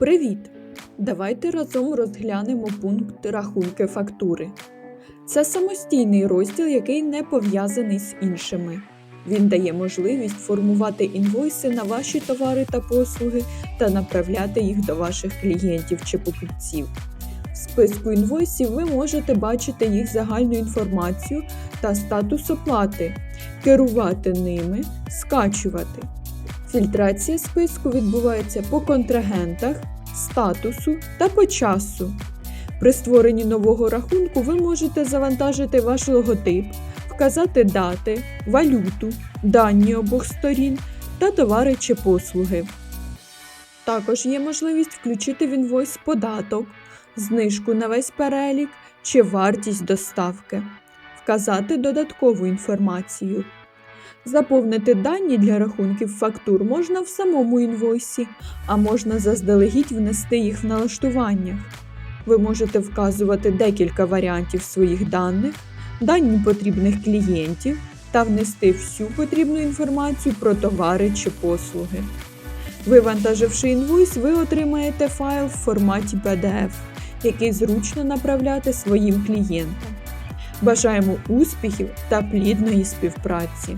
Привіт! Давайте разом розглянемо пункт рахунки фактури. Це самостійний розділ, який не пов'язаний з іншими. Він дає можливість формувати інвойси на ваші товари та послуги та направляти їх до ваших клієнтів чи покупців. В списку інвойсів ви можете бачити їх загальну інформацію та статус оплати, керувати ними, скачувати. Фільтрація списку відбувається по контрагентах, статусу та по часу. При створенні нового рахунку ви можете завантажити ваш логотип, вказати дати, валюту, дані обох сторін та товари чи послуги. Також є можливість включити в інвойс податок, знижку на весь перелік чи вартість доставки, вказати додаткову інформацію. Заповнити дані для рахунків фактур можна в самому інвойсі, а можна заздалегідь внести їх в налаштуваннях. Ви можете вказувати декілька варіантів своїх даних, дані потрібних клієнтів та внести всю потрібну інформацію про товари чи послуги. Вивантаживши інвойс, ви отримаєте файл в форматі PDF, який зручно направляти своїм клієнтам. Бажаємо успіхів та плідної співпраці!